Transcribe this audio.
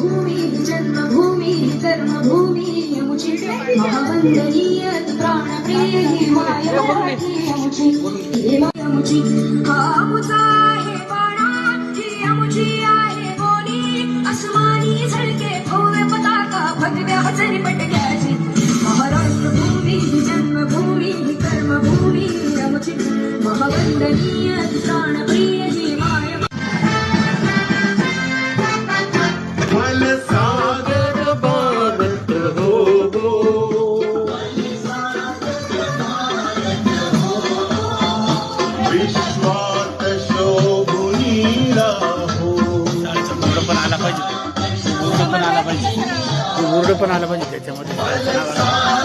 भूमी, जन्मभूमी कर्मभूमी यमुची महावंदनीय प्राणप्रिय ही माया मराठी यमुची ही माया यमुची हा बाणा ही यमुची आहे बोली अस्मानी झळके भव्य पताका भगव्या हजरी पटक्याची। महाराष्ट्र भूमी, जन्मभूमी कर्मभूमी यमुची महावंदनीय प्राणप्रिय ही विश्वात शोभुनी राहो मुरड पण आला पाहिजे. पण आला पाहिजे. पण आला पाहिजे त्याच्यामध्ये.